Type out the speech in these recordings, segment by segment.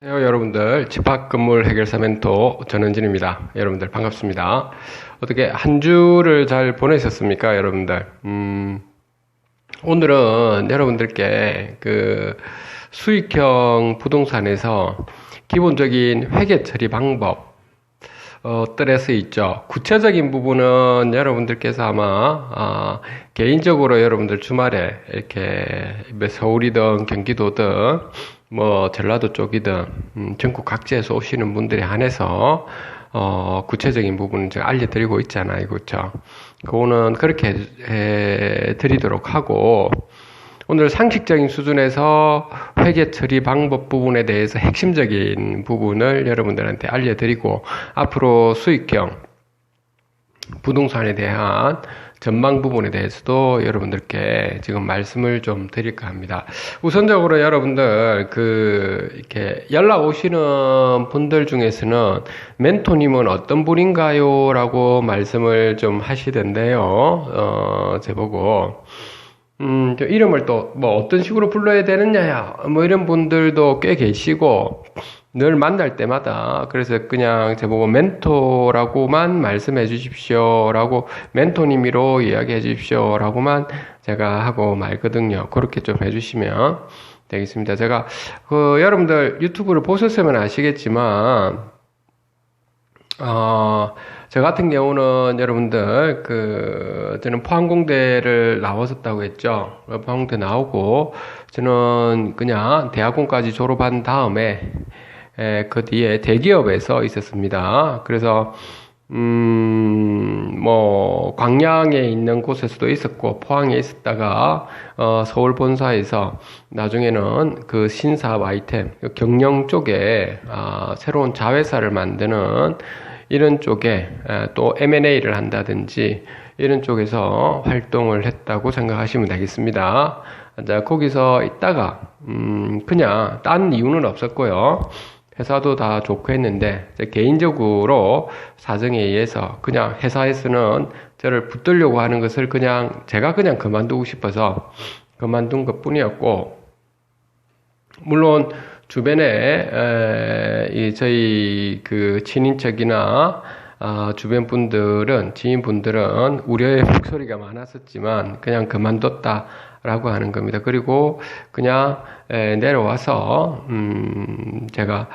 안녕하세요 여러분들. 집합건물 해결사 멘토 전은진입니다. 여러분들 반갑습니다. 어떻게 한 주를 잘 보내셨습니까 여러분들? 음, 오늘은 여러분들께 그 수익형 부동산에서 기본적인 회계 처리 방법 어, 뜰에서 있죠. 구체적인 부분은 여러분들께서 아마 아, 개인적으로 여러분들 주말에 이렇게 뭐 서울이든 경기도든 뭐 전라도 쪽이든 음, 전국 각지에서 오시는 분들에 한해서 어, 구체적인 부분을 제가 알려드리고 있잖아요, 그렇죠? 그거는 그렇게 해 드리도록 하고 오늘 상식적인 수준에서 회계 처리 방법 부분에 대해서 핵심적인 부분을 여러분들한테 알려드리고 앞으로 수익형 부동산에 대한 전망 부분에 대해서도 여러분들께 지금 말씀을 좀 드릴까 합니다. 우선적으로 여러분들 그 이렇게 연락 오시는 분들 중에서는 멘토님은 어떤 분인가요? 라고 말씀을 좀 하시던데요. 어, 제보고. 음, 이름을 또 뭐 어떤 식으로 불러야 되느냐야 뭐 이런 분들도 꽤 계시고 늘 만날 때마다 그래서 그냥 제보고 멘토라고만 말씀해 주십시오라고 멘토님이로 이야기해 주십시오라고만 제가 하고 말거든요. 그렇게 좀 해주시면 되겠습니다. 제가 그 여러분들 유튜브를 보셨으면 아시겠지만 어, 저 같은 경우는 여러분들 그 저는 포항공대를 나왔었다고 했죠. 포항공대 나오고 저는 그냥 대학원까지 졸업한 다음에 에, 그 뒤에 대기업에서 있었습니다. 그래서 음, 뭐, 광양에 있는 곳에서도 있었고, 포항에 있었다가, 어, 서울 본사에서 나중에는 그 신사업 아이템, 경영 쪽에, 아, 새로운 자회사를 만드는 이런 쪽에 또 M&A를 한다든지 이런 쪽에서 활동을 했다고 생각하시면 되겠습니다. 자, 거기서 있다가, 음, 그냥 딴 이유는 없었고요. 회사도 다 좋고 했는데, 개인적으로 사정에 의해서 그냥 회사에서는 저를 붙들려고 하는 것을 그냥 제가 그냥 그만두고 싶어서 그만둔 것 뿐이었고, 물론 주변에 에, 이 저희 그 친인척이나 아, 주변 분들은 지인 분들은 우려의 목소리가 많았었지만 그냥 그만뒀다라고 하는 겁니다. 그리고 그냥 에, 내려와서 음, 제가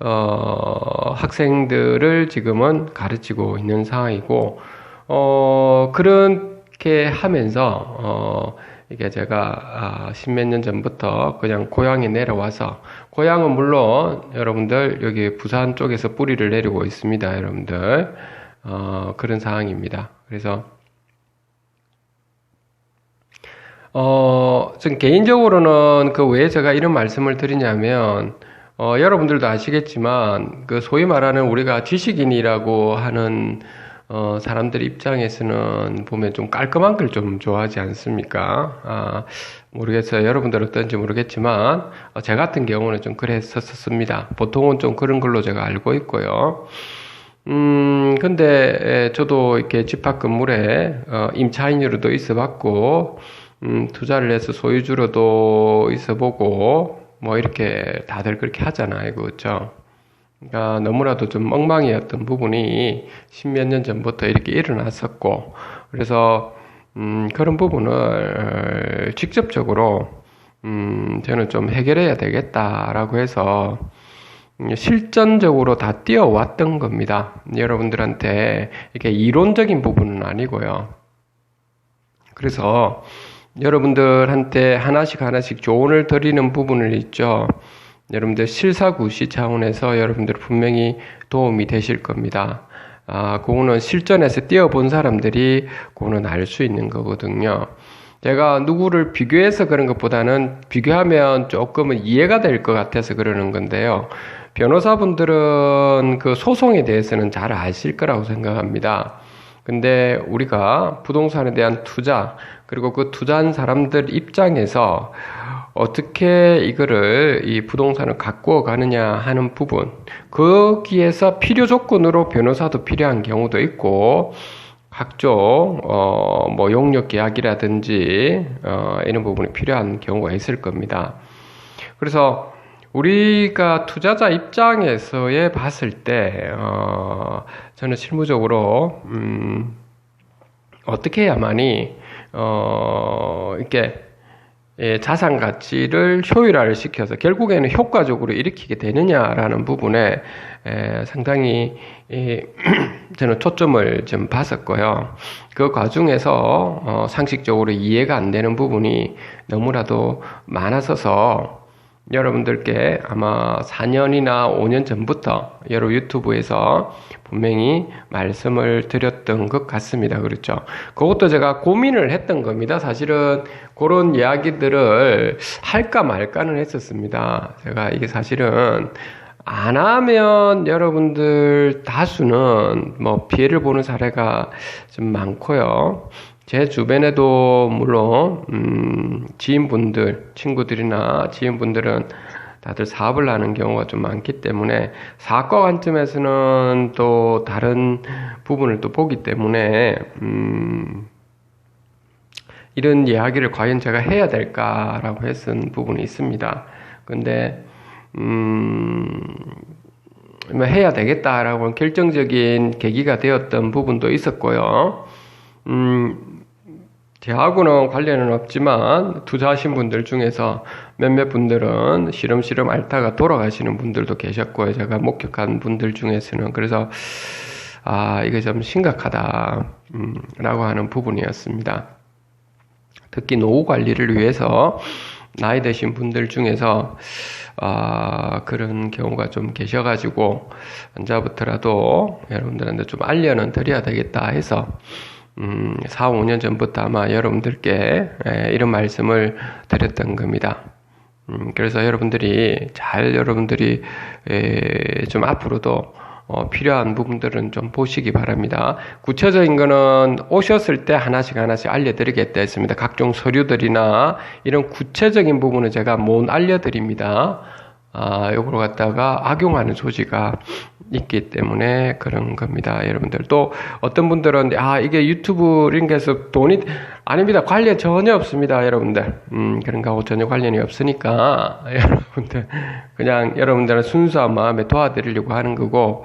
어, 학생들을 지금은 가르치고 있는 상황이고 어, 그렇게 하면서 어, 이게 제가 아, 십몇 년 전부터 그냥 고향에 내려와서 고향은 물론 여러분들 여기 부산 쪽에서 뿌리를 내리고 있습니다, 여러분들 어, 그런 상황입니다. 그래서 어, 전 개인적으로는 그 왜 제가 이런 말씀을 드리냐면 어, 여러분들도 아시겠지만 그 소위 말하는 우리가 지식인이라고 하는 어, 사람들 입장에서는 보면 좀 깔끔한 걸 좀 좋아하지 않습니까? 아, 모르겠어요. 여러분들 어떤지 모르겠지만, 어, 제 같은 경우는 좀 그랬었습니다. 보통은 좀 그런 걸로 제가 알고 있고요. 음, 근데 저도 이렇게 집합 건물에 어, 임차인으로도 있어 봤고, 음, 투자를 해서 소유주로도 있어 보고, 뭐 이렇게 다들 그렇게 하잖아요. 그렇죠? 그러니까 너무나도 좀 엉망이었던 부분이 십몇 년 전부터 이렇게 일어났었고, 그래서, 음, 그런 부분을 직접적으로, 음, 저는 좀 해결해야 되겠다라고 해서, 실전적으로 다 뛰어왔던 겁니다. 여러분들한테 이게 이론적인 부분은 아니고요. 그래서 여러분들한테 하나씩 하나씩 조언을 드리는 부분을 있죠. 여러분들 실사구시 차원에서 여러분들 분명히 도움이 되실 겁니다. 아, 그거는 실전에서 뛰어본 사람들이 그거는 알 수 있는 거거든요. 제가 누구를 비교해서 그런 것보다는 비교하면 조금은 이해가 될 것 같아서 그러는 건데요. 변호사분들은 그 소송에 대해서는 잘 아실 거라고 생각합니다. 근데 우리가 부동산에 대한 투자, 그리고 그 투자한 사람들 입장에서 어떻게 이거를 이 부동산을 가꾸어 가느냐 하는 부분 거기에서 필요 조건으로 변호사도 필요한 경우도 있고 각종 어뭐 용역 계약이라든지 어 이런 부분이 필요한 경우가 있을 겁니다. 그래서 우리가 투자자 입장에서의 봤을 때, 어, 저는 실무적으로, 음, 어떻게 해야만이, 어, 이렇게, 예, 자산 가치를 효율화를 시켜서 결국에는 효과적으로 일으키게 되느냐라는 부분에 에, 상당히 이, 저는 초점을 좀 봤었고요. 그 과정에서 어, 상식적으로 이해가 안 되는 부분이 너무나도 많았어서 여러분들께 아마 4년이나 5년 전부터 여러 유튜브에서 분명히 말씀을 드렸던 것 같습니다. 그렇죠. 그것도 제가 고민을 했던 겁니다. 사실은 그런 이야기들을 할까 말까는 했었습니다. 제가 이게 사실은 안 하면 여러분들 다수는 뭐 피해를 보는 사례가 좀 많고요. 제 주변에도 물론 음, 지인분들, 친구들이나 지인분들은 다들 사업을 하는 경우가 좀 많기 때문에 사과 관점에서는 또 다른 부분을 또 보기 때문에 음, 이런 이야기를 과연 제가 해야 될까라고 했은 부분이 있습니다. 근데 음, 뭐 해야 되겠다라고 결정적인 계기가 되었던 부분도 있었고요. 음, 저하고는 관련은 없지만 투자하신 분들 중에서 몇몇 분들은 시름시름 앓다가 돌아가시는 분들도 계셨고요. 제가 목격한 분들 중에서는 그래서 아 이게 좀 심각하다 음, 라고 하는 부분이었습니다. 특히 노후 관리를 위해서 나이 드신 분들 중에서 아, 그런 경우가 좀 계셔가지고 언제부터라도 여러분들한테 좀 알려는 드려야 되겠다 해서 음, 4, 5년 전부터 아마 여러분들께 에, 이런 말씀을 드렸던 겁니다. 음, 그래서 여러분들이 잘 여러분들이 에, 좀 앞으로도 어, 필요한 부분들은 좀 보시기 바랍니다. 구체적인 거는 오셨을 때 하나씩 하나씩 알려드리겠다 했습니다. 각종 서류들이나 이런 구체적인 부분은 제가 못 알려드립니다. 아, 요걸 갖다가 악용하는 소지가 있기 때문에 그런 겁니다. 여러분들. 또 어떤 분들은, 아, 이게 유튜브 링크에서 돈이, 아닙니다. 관련 전혀 없습니다. 여러분들. 음, 그런 거하고 전혀 관련이 없으니까, 여러분들. 그냥 여러분들은 순수한 마음에 도와드리려고 하는 거고,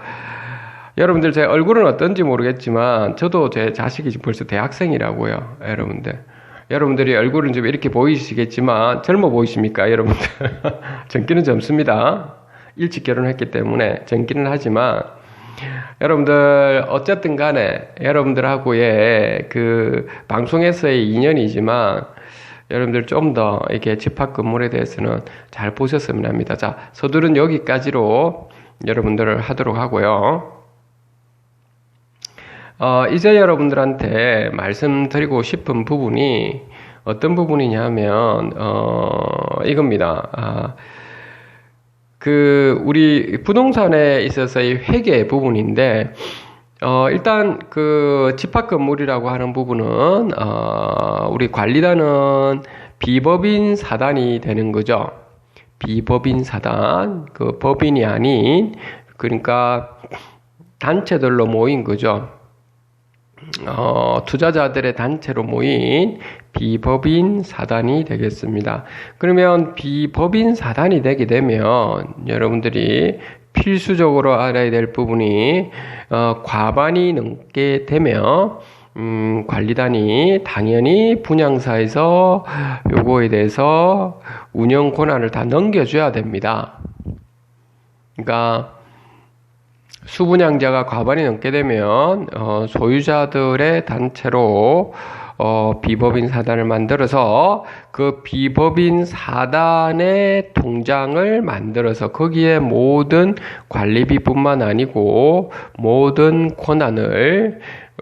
여러분들 제 얼굴은 어떤지 모르겠지만, 저도 제 자식이 벌써 대학생이라고요. 여러분들. 여러분들이 얼굴은 좀 이렇게 보이시겠지만 젊어 보이십니까 여러분들 젊기는 젊습니다 일찍 결혼했기 때문에 젊기는 하지만 여러분들 어쨌든 간에 여러분들하고의 그 방송에서의 인연이지만 여러분들 좀 더 이렇게 집합 건물에 대해서는 잘 보셨으면 합니다. 자, 서두른 여기까지로 여러분들을 하도록 하고요. 어, 이제 여러분들한테 말씀드리고 싶은 부분이 어떤 부분이냐면, 어, 이겁니다. 아, 그, 우리 부동산에 있어서의 회계 부분인데, 어, 일단 그 집합 건물이라고 하는 부분은, 어, 우리 관리단은 비법인 사단이 되는 거죠. 비법인 사단, 그 법인이 아닌, 그러니까 단체들로 모인 거죠. 어, 투자자들의 단체로 모인 비법인 사단이 되겠습니다. 그러면 비법인 사단이 되게 되면 여러분들이 필수적으로 알아야 될 부분이 어, 과반이 넘게 되면 음, 관리단이 당연히 분양사에서 요거에 대해서 운영 권한을 다 넘겨줘야 됩니다. 그러니까 수분양자가 과반이 넘게 되면 어, 소유자들의 단체로 어, 비법인 사단을 만들어서 그 비법인 사단의 통장을 만들어서 거기에 모든 관리비뿐만 아니고 모든 권한을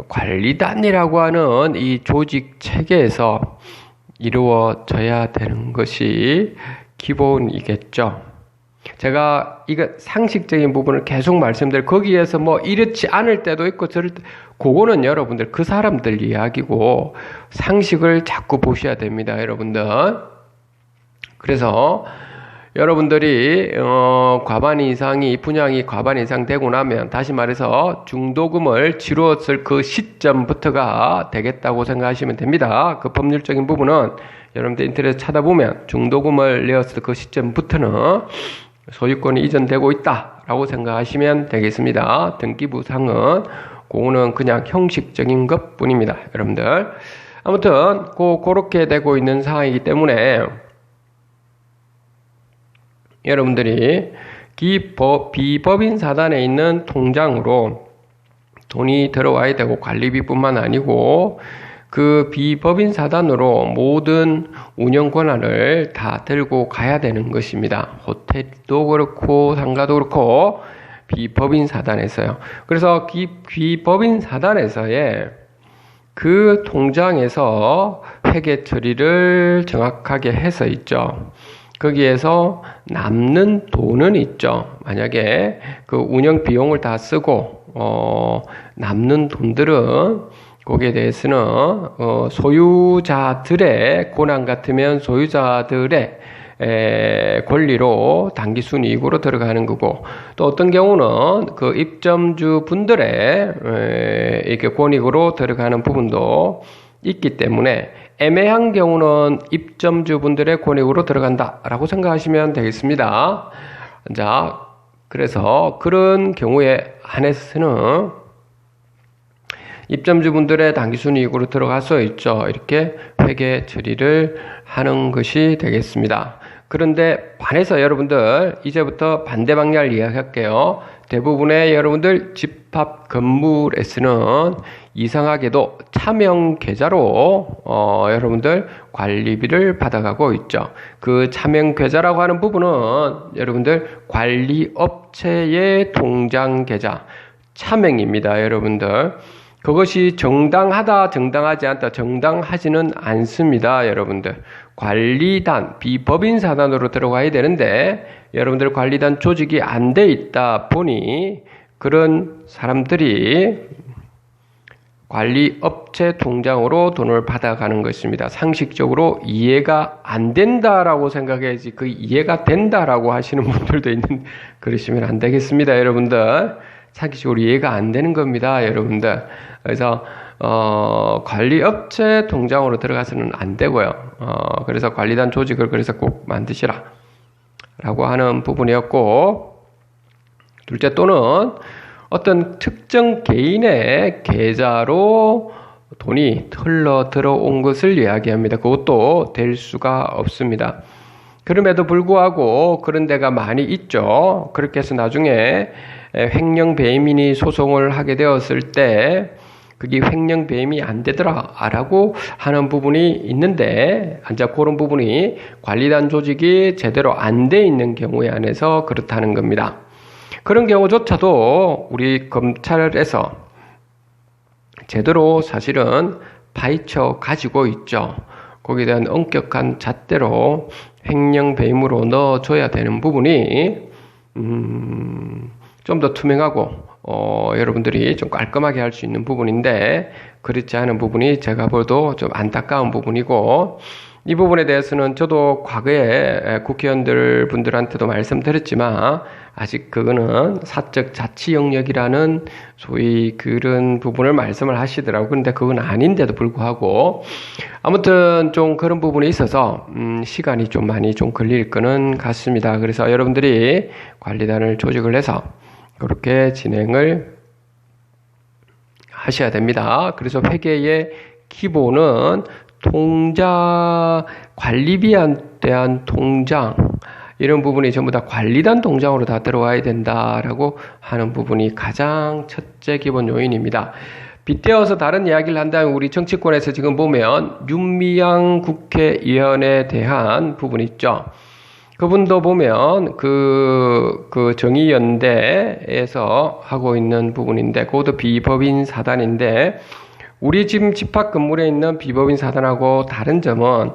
관리단이라고 하는 이 조직 체계에서 이루어져야 되는 것이 기본이겠죠. 제가 이거 상식적인 부분을 계속 말씀드려 거기에서 뭐 이렇지 않을 때도 있고 저럴 때 그거는 여러분들 그 사람들 이야기고 상식을 자꾸 보셔야 됩니다, 여러분들. 그래서 여러분들이 어, 과반 이상이 분양이 과반 이상 되고 나면 다시 말해서 중도금을 치루었을 그 시점부터가 되겠다고 생각하시면 됩니다. 그 법률적인 부분은 여러분들 인터넷 찾아보면 중도금을 내었을 그 시점부터는 소유권이 이전되고 있다라고 생각하시면 되겠습니다. 등기부상은 그거는 그냥 형식적인 것 뿐입니다. 여러분들. 아무튼, 고, 그렇게 되고 있는 상황이기 때문에 여러분들이 기법, 비법인 사단에 있는 통장으로 돈이 들어와야 되고 관리비뿐만 아니고 그 비법인 사단으로 모든 운영 권한을 다 들고 가야 되는 것입니다. 호텔도 그렇고 상가도 그렇고 비법인 사단에서요. 그래서 기, 비법인 사단에서의 그 통장에서 회계 처리를 정확하게 해서 있죠. 거기에서 남는 돈은 있죠. 만약에 그 운영 비용을 다 쓰고 어, 남는 돈들은 거기에 대해서는 어, 소유자들의 고난 같으면 소유자들의 에, 권리로 단기 순 이익으로 들어가는 거고 또 어떤 경우는 그 입점주 분들의 에, 이렇게 권익으로 들어가는 부분도 있기 때문에 애매한 경우는 입점주 분들의 권익으로 들어간다라고 생각하시면 되겠습니다. 자, 그래서 그런 경우에 한해서는 입점주분들의 단기순이익으로 들어가서 있죠. 이렇게 회계 처리를 하는 것이 되겠습니다. 그런데 반해서 여러분들 이제부터 반대 방향을 이야기할게요. 대부분의 여러분들 집합 건물에서는 이상하게도 차명 계좌로 어, 여러분들 관리비를 받아가고 있죠. 그 차명 계좌라고 하는 부분은 여러분들 관리 업체의 통장 계좌 차명입니다, 여러분들. 그것이 정당하다, 정당하지 않다, 정당하지는 않습니다, 여러분들. 관리단, 비법인 사단으로 들어가야 되는데, 여러분들 관리단 조직이 안 돼 있다 보니, 그런 사람들이 관리 업체 통장으로 돈을 받아가는 것입니다. 상식적으로 이해가 안 된다라고 생각해야지 그 이해가 된다라고 하시는 분들도 있는 그러시면 안 되겠습니다, 여러분들. 상식적으로 이해가 안 되는 겁니다, 여러분들. 그래서 어, 관리업체 통장으로 들어가서는 안 되고요. 어, 그래서 관리단 조직을 그래서 꼭 만드시라. 라고 하는 부분이었고, 둘째 또는 어떤 특정 개인의 계좌로 돈이 흘러 들어온 것을 이야기합니다. 그것도 될 수가 없습니다. 그럼에도 불구하고 그런 데가 많이 있죠. 그렇게 해서 나중에 횡령 배민이 소송을 하게 되었을 때 그게 횡령 배임이 안 되더라라고 하는 부분이 있는데 이제 그런 부분이 관리단 조직이 제대로 안 돼 있는 경우에 한해서 그렇다는 겁니다. 그런 경우조차도 우리 검찰에서 제대로 사실은 파헤쳐 가지고 있죠. 거기에 대한 엄격한 잣대로 횡령 배임으로 넣어줘야 되는 부분이 음, 좀 더 투명하고 어, 여러분들이 좀 깔끔하게 할 수 있는 부분인데 그렇지 않은 부분이 제가 봐도 좀 안타까운 부분이고 이 부분에 대해서는 저도 과거에 국회의원들 분들한테도 말씀드렸지만 아직 그거는 사적 자치 영역이라는 소위 그런 부분을 말씀을 하시더라고요. 근데 그건 아닌데도 불구하고 아무튼 좀 그런 부분이 있어서 음 시간이 좀 많이 좀 걸릴 거는 같습니다. 그래서 여러분들이 관리단을 조직을 해서 그렇게 진행을 하셔야 됩니다. 그래서 회계의 기본은 통장 관리비에 대한 통장 이런 부분이 전부 다 관리단 통장으로 다 들어와야 된다라고 하는 부분이 가장 첫째 기본 요인입니다. 빗대어서 다른 이야기를 한다면 우리 정치권에서 지금 보면 윤미향 국회의원에 대한 부분이 있죠. 그분도 보면 그, 그 정의연대에서 하고 있는 부분인데, 그것도 비법인 사단인데, 우리 지금 집합 건물에 있는 비법인 사단하고 다른 점은,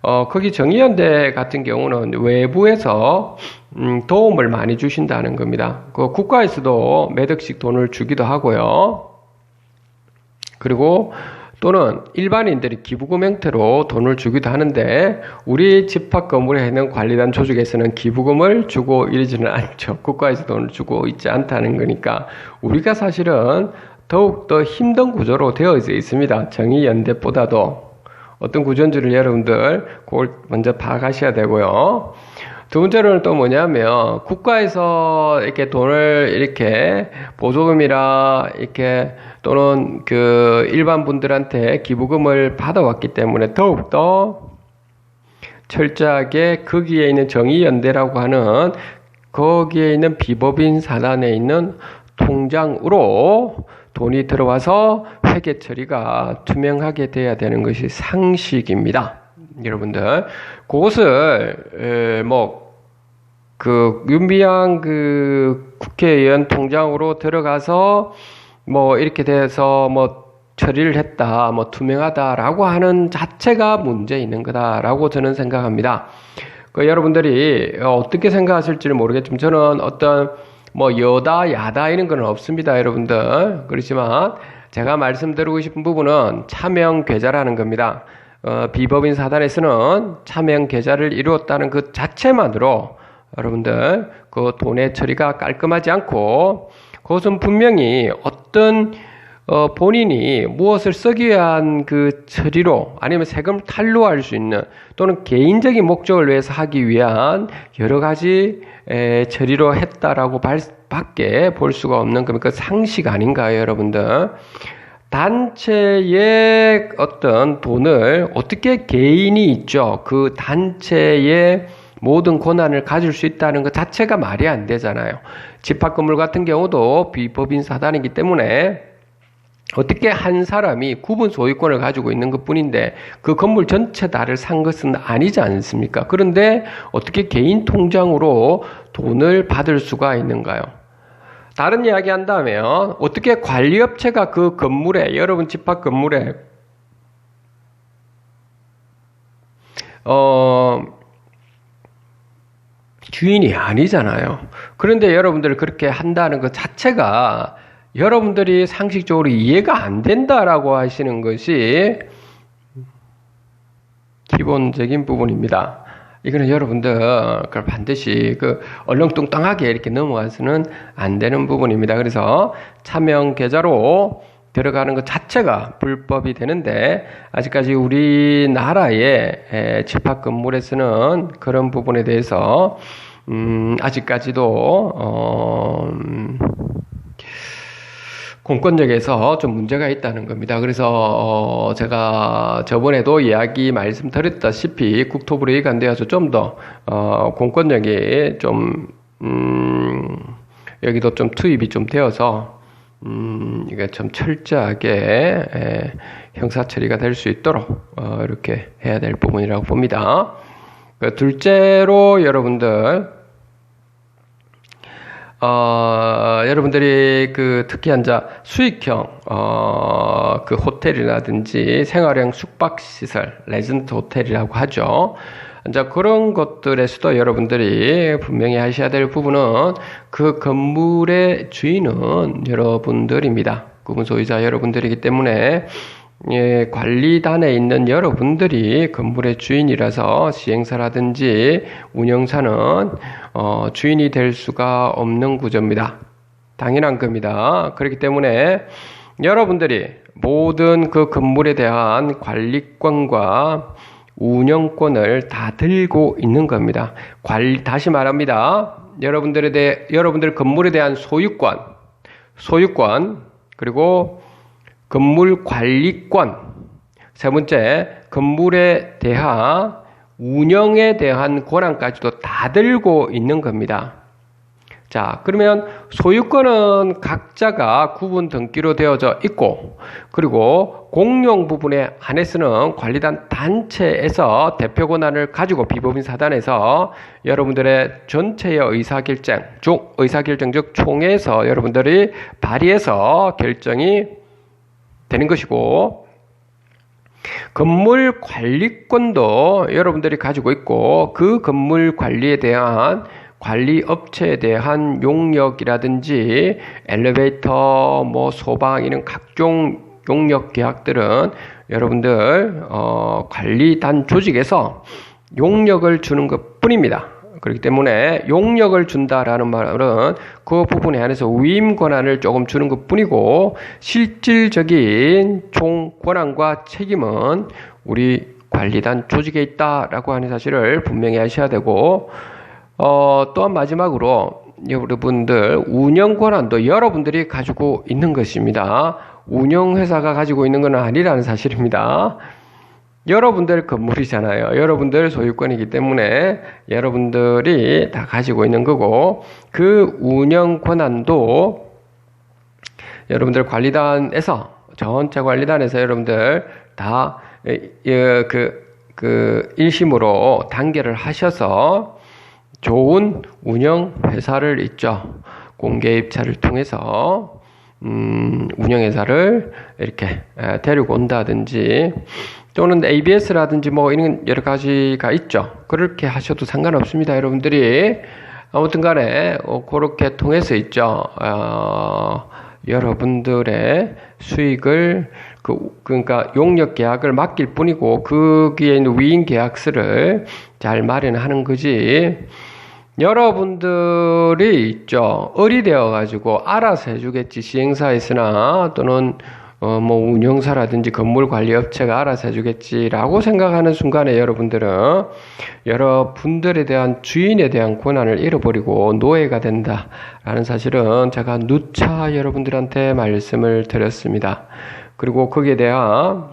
어, 거기 정의연대 같은 경우는 외부에서 음, 도움을 많이 주신다는 겁니다. 그 국가에서도 몇 억씩 돈을 주기도 하고요. 그리고 또는 일반인들이 기부금 형태로 돈을 주기도 하는데 우리 집합 건물에 있는 관리단 조직에서는 기부금을 주고 이러지는 않죠. 국가에서 돈을 주고 있지 않다는 거니까 우리가 사실은 더욱더 힘든 구조로 되어 있습니다. 정의연대보다도 어떤 구조인지를 여러분들 그걸 먼저 파악하셔야 되고요. 두 번째로는 또 뭐냐면 국가에서 이렇게 돈을 이렇게 보조금이라 이렇게 또는 그 일반 분들한테 기부금을 받아왔기 때문에 더욱더 철저하게 거기에 있는 정의연대라고 하는 거기에 있는 비법인 사단에 있는 통장으로 돈이 들어와서 회계 처리가 투명하게 돼야 되는 것이 상식입니다. 여러분들 그것을 뭐그 윤비양 그 국회의원 통장으로 들어가서 뭐 이렇게 돼서 뭐 처리를 했다, 뭐 투명하다라고 하는 자체가 문제 있는 거다라고 저는 생각합니다. 그 여러분들이 어떻게 생각하실지는 모르겠지만 저는 어떤 뭐 여다 야다 이런 건 없습니다, 여러분들. 그렇지만 제가 말씀드리고 싶은 부분은 차명 계좌라는 겁니다. 어, 비법인 사단에서는 차명 계좌를 이루었다는 그 자체만으로 여러분들 그 돈의 처리가 깔끔하지 않고 그것은 분명히 어떤 어, 본인이 무엇을 쓰기 위한 그 처리로 아니면 세금 탈루할 수 있는 또는 개인적인 목적을 위해서 하기 위한 여러 가지 에, 처리로 했다라고 발, 밖에 볼 수가 없는 그 상식 아닌가요, 여러분들? 단체의 어떤 돈을 어떻게 개인이 있죠. 그 단체의 모든 권한을 가질 수 있다는 것 자체가 말이 안 되잖아요. 집합 건물 같은 경우도 비법인 사단이기 때문에 어떻게 한 사람이 구분 소유권을 가지고 있는 것 뿐인데 그 건물 전체 다를 산 것은 아니지 않습니까? 그런데 어떻게 개인 통장으로 돈을 받을 수가 있는가요? 다른 이야기 한다면 어떻게 관리업체가 그 건물에 여러분 집합 건물에 어 주인이 아니잖아요. 그런데 여러분들 그렇게 한다는 것 자체가 여러분들이 상식적으로 이해가 안 된다라고 하시는 것이 기본적인 부분입니다. 이거는 여러분들 그걸 반드시 그 얼렁뚱땅하게 이렇게 넘어가서는 안 되는 부분입니다. 그래서 차명 계좌로 들어가는 것 자체가 불법이 되는데 아직까지 우리나라의 집합 건물에서는 그런 부분에 대해서 음 아직까지도 어 음, 공권력에서 좀 문제가 있다는 겁니다. 그래서 어 제가 저번에도 이야기 말씀 드렸다시피 국토부로 이관되어서 좀 더 어 공권력이 좀 음 여기도 좀 투입이 좀 되어서 음 이게 좀 철저하게 에, 형사 처리가 될 수 있도록 어 이렇게 해야 될 부분이라고 봅니다. 그 둘째로 여러분들 어, 여러분들이 그 특히 한자 수익형 어, 그 호텔이라든지 생활형 숙박 시설 레전드 호텔이라고 하죠. 이제 그런 것들에서도 여러분들이 분명히 하셔야 될 부분은 그 건물의 주인은 여러분들입니다. 구분 소유자 여러분들이기 때문에 예, 관리단에 있는 여러분들이 건물의 주인이라서 시행사라든지 운영사는 어, 주인이 될 수가 없는 구조입니다. 당연한 겁니다. 그렇기 때문에 여러분들이 모든 그 건물에 대한 관리권과 운영권을 다 들고 있는 겁니다. 관리, 다시 말합니다. 여러분들에 대해, 여러분들 건물에 대한 소유권, 소유권, 그리고 건물 관리권. 세 번째, 건물에 대한 운영에 대한 권한까지도 다 들고 있는 겁니다. 자, 그러면 소유권은 각자가 구분 등기로 되어져 있고, 그리고 공용 부분에 한해서는 관리단 단체에서 대표 권한을 가지고 비법인 사단에서 여러분들의 전체의 의사결정, 중, 의사결정 즉 총회에서 여러분들이 발의해서 결정이 되는 것이고 건물 관리권도 여러분들이 가지고 있고 그 건물 관리에 대한 관리 업체에 대한 용역이라든지 엘리베이터, 뭐 소방 이런 각종 용역 계약들은 여러분들 어, 관리단 조직에서 용역을 주는 것 뿐입니다. 그렇기 때문에 용역을 준다라는 말은 그 부분에 한해서 위임 권한을 조금 주는 것 뿐이고 실질적인 총 권한과 책임은 우리 관리단 조직에 있다라고 하는 사실을 분명히 하셔야 되고 어, 또한 마지막으로 여러분들 운영 권한도 여러분들이 가지고 있는 것입니다. 운영회사가 가지고 있는 것은 아니라는 사실입니다. 여러분들 건물이잖아요. 여러분들 소유권이기 때문에 여러분들이 다 가지고 있는 거고 그 운영 권한도 여러분들 관리단에서 전체 관리단에서 여러분들 다그 그 일심으로 단계를 하셔서 좋은 운영 회사를 있죠. 공개 입찰을 통해서 음, 운영 회사를 이렇게 데리고 온다든지 또는 ABS라든지 뭐 이런 여러 가지가 있죠. 그렇게 하셔도 상관없습니다. 여러분들이 아무튼 간에 어, 그렇게 통해서 있죠. 어, 여러분들의 수익을 그, 그러니까 용역 계약을 맡길 뿐이고 거기에 있는 위임 계약서를 잘 마련하는 거지. 여러분들이 있죠. 어리되어 가지고 알아서 해주겠지. 시행사에서나 또는 어, 뭐 운영사라든지 건물 관리 업체가 알아서 해주겠지라고 생각하는 순간에 여러분들은 여러분들에 대한 주인에 대한 권한을 잃어버리고 노예가 된다라는 사실은 제가 누차 여러분들한테 말씀을 드렸습니다. 그리고 거기에 대한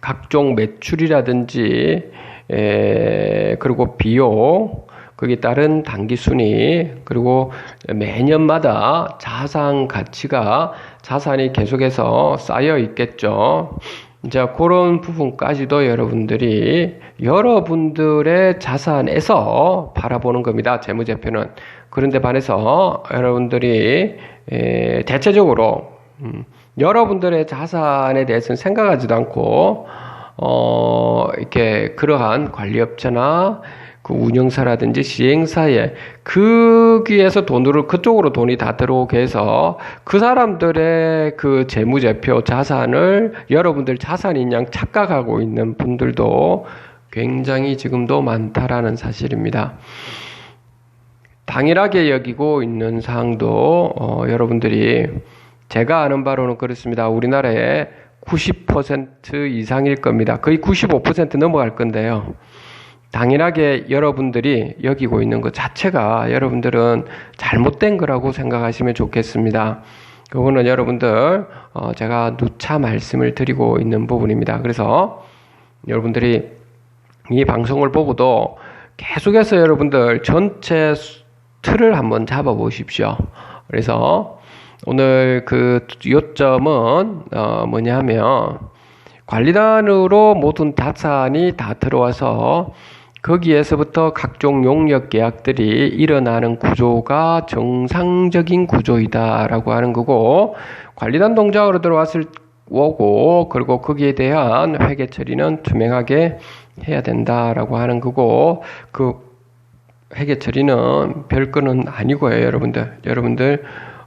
각종 매출이라든지 에, 그리고 비용 거기에 따른 단기 순위 그리고 매년마다 자산 가치가 자산이 계속해서 쌓여 있겠죠. 자, 그런 부분까지도 여러분들이 여러분들의 자산에서 바라보는 겁니다. 재무제표는. 그런데 반해서 여러분들이 대체적으로 음, 여러분들의 자산에 대해서는 생각하지도 않고 어, 이렇게 그러한 관리업체나 그 운영사라든지 시행사에 거기에서 돈으로 그쪽으로 돈이 다 들어오게 해서 그 사람들의 그 재무제표 자산을 여러분들 자산인 양 착각하고 있는 분들도 굉장히 지금도 많다라는 사실입니다. 당일하게 여기고 있는 사항도 어, 여러분들이 제가 아는 바로는 그렇습니다. 우리나라에 90% 이상일 겁니다. 거의 95% 넘어갈 건데요. 당연하게 여러분들이 여기고 있는 것 자체가 여러분들은 잘못된 거라고 생각하시면 좋겠습니다. 그거는 여러분들 어 제가 누차 말씀을 드리고 있는 부분입니다. 그래서 여러분들이 이 방송을 보고도 계속해서 여러분들 전체 틀을 한번 잡아 보십시오. 그래서 오늘 그 요점은 어 뭐냐면 관리단으로 모든 자산이 다 들어와서 거기에서부터 각종 용역 계약들이 일어나는 구조가 정상적인 구조이다라고 하는 거고 관리단 동작으로 들어왔을 오고 그리고 거기에 대한 회계 처리는 투명하게 해야 된다라고 하는 거고 그 회계 처리는 별거는 아니고요 여러분들 여러분들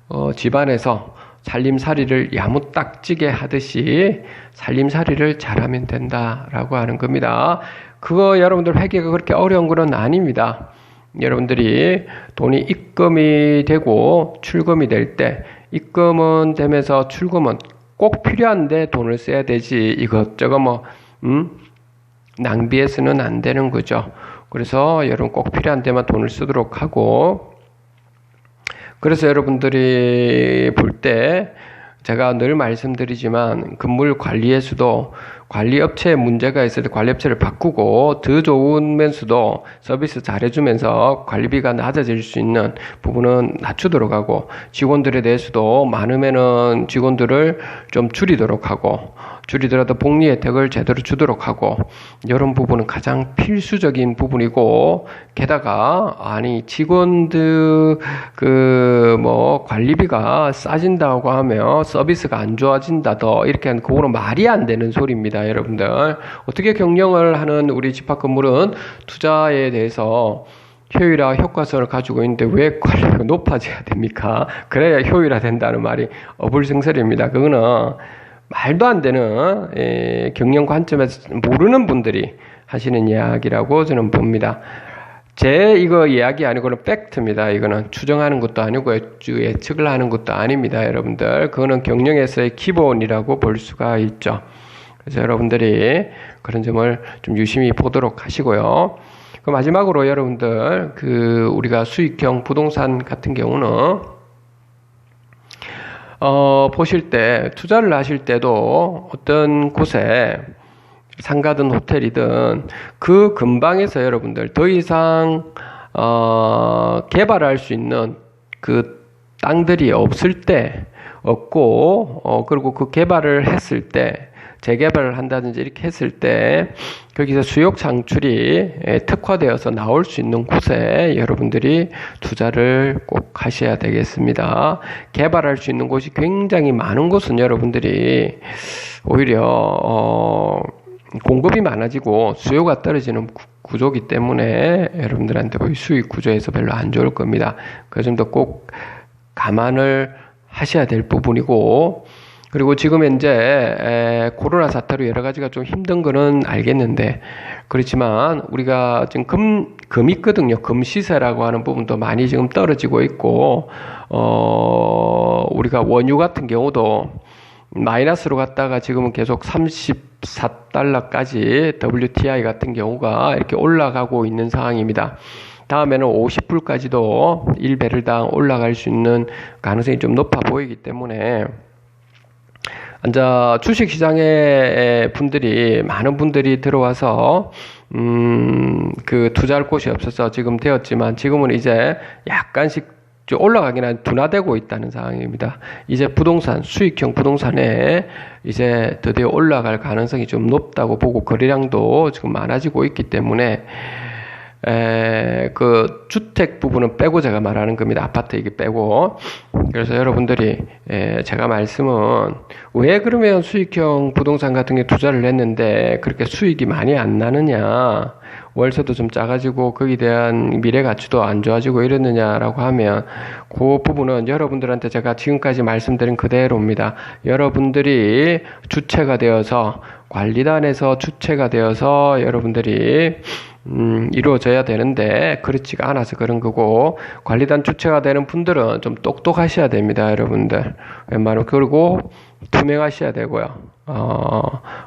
어, 집안에서 살림살이를 야무딱지게 하듯이 살림살이를 잘하면 된다라고 하는 겁니다. 그거 여러분들 회계가 그렇게 어려운 것은 아닙니다. 여러분들이 돈이 입금이 되고 출금이 될 때 입금은 되면서 출금은 꼭 필요한데 돈을 써야 되지 이것저것 뭐 음? 낭비해서는 안 되는 거죠. 그래서 여러분 꼭 필요한 데만 돈을 쓰도록 하고 그래서 여러분들이 볼 때 제가 늘 말씀드리지만 건물 관리에서도 관리업체에 문제가 있을 때 관리업체를 바꾸고 더 좋으면서도 서비스 잘해주면서 관리비가 낮아질 수 있는 부분은 낮추도록 하고 직원들에 대해서도 많으면은 직원들을 좀 줄이도록 하고 줄이더라도 복리 혜택을 제대로 주도록 하고 이런 부분은 가장 필수적인 부분이고 게다가 아니 직원들 그 뭐 관리비가 싸진다고 하면 서비스가 안 좋아진다 더 이렇게 하는 그거는 말이 안 되는 소리입니다 여러분들 어떻게 경영을 하는 우리 집합 건물은 투자에 대해서 효율화 효과성을 가지고 있는데 왜 관리가 높아져야 됩니까? 그래야 효율화 된다는 말이 어불성설입니다. 그거는 말도 안 되는 예, 경영 관점에서 모르는 분들이 하시는 이야기라고 저는 봅니다. 제 이거 이야기 아니고는 팩트입니다. 이거는 추정하는 것도 아니고 예측을 하는 것도 아닙니다. 여러분들 그거는 경영에서의 기본이라고 볼 수가 있죠. 그래서 여러분들이 그런 점을 좀 유심히 보도록 하시고요. 그 마지막으로 여러분들 그 우리가 수익형 부동산 같은 경우는 어 보실 때 투자를 하실 때도 어떤 곳에 상가든 호텔이든 그 근방에서 여러분들 더 이상 어 개발할 수 있는 그 땅들이 없을 때 없고 어 그리고 그 개발을 했을 때 재개발을 한다든지 이렇게 했을 때 거기서 수요 창출이 예, 특화되어서 나올 수 있는 곳에 여러분들이 투자를 꼭 하셔야 되겠습니다. 개발할 수 있는 곳이 굉장히 많은 곳은 여러분들이 오히려 어 공급이 많아지고 수요가 떨어지는 구조기 때문에 여러분들한테 거의 수익 구조에서 별로 안 좋을 겁니다. 그 점도 꼭 감안을 하셔야 될 부분이고 그리고 지금 현재 코로나 사태로 여러 가지가 좀 힘든 거는 알겠는데 그렇지만 우리가 지금 금, 금 있거든요. 금 시세라고 하는 부분도 많이 지금 떨어지고 있고 어 우리가 원유 같은 경우도 마이너스로 갔다가 지금은 계속 34달러까지 WTI 같은 경우가 이렇게 올라가고 있는 상황입니다. 다음에는 50불까지도 1배럴당 올라갈 수 있는 가능성이 좀 높아 보이기 때문에 이제 주식 시장에 분들이 많은 분들이 들어와서 음 그 투자할 곳이 없어서 지금 되었지만 지금은 이제 약간씩 올라가기는 둔화되고 있다는 상황입니다. 이제 부동산 수익형 부동산에 이제 드디어 올라갈 가능성이 좀 높다고 보고 거래량도 지금 많아지고 있기 때문에 에, 그 주택 부분은 빼고 제가 말하는 겁니다. 아파트 얘기 빼고. 그래서 여러분들이 에, 제가 말씀은 왜 그러면 수익형 부동산 같은 게 투자를 했는데 그렇게 수익이 많이 안 나느냐. 월세도 좀 작아지고 거기에 대한 미래 가치도 안 좋아지고 이랬느냐라고 하면 그 부분은 여러분들한테 제가 지금까지 말씀드린 그대로입니다. 여러분들이 주체가 되어서 관리단에서 주체가 되어서 여러분들이 음, 이루어져야 되는데 그렇지가 않아서 그런 거고 관리단 주체가 되는 분들은 좀 똑똑하셔야 됩니다, 여러분들. 웬만하면 그리고 투명하셔야 되고요. 어,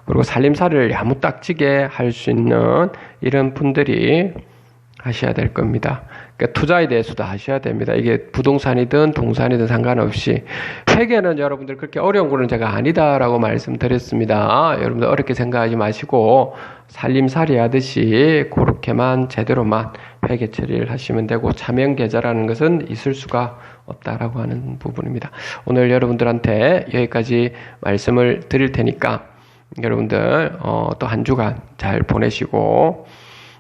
그리고 살림살이를 야무딱지게 할 수 있는 이런 분들이 하셔야 될 겁니다. 그러니까 투자에 대해서도 하셔야 됩니다. 이게 부동산이든 동산이든 상관없이 회계는 여러분들 그렇게 어려운 거는 제가 아니다라고 말씀드렸습니다. 여러분들 어렵게 생각하지 마시고 살림살이 하듯이 그렇게만 제대로만 회계 처리를 하시면 되고 차명 계좌라는 것은 있을 수가 없다라고 하는 부분입니다. 오늘 여러분들한테 여기까지 말씀을 드릴 테니까 여러분들 어, 또 한 주간 잘 보내시고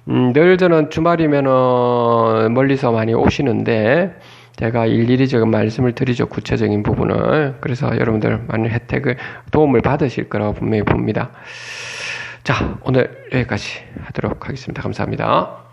음, 늘 저는 주말이면은 멀리서 많이 오시는데 제가 일일이 지금 말씀을 드리죠 구체적인 부분을 그래서 여러분들 많은 혜택을 도움을 받으실 거라고 분명히 봅니다. 자 오늘 여기까지 하도록 하겠습니다. 감사합니다.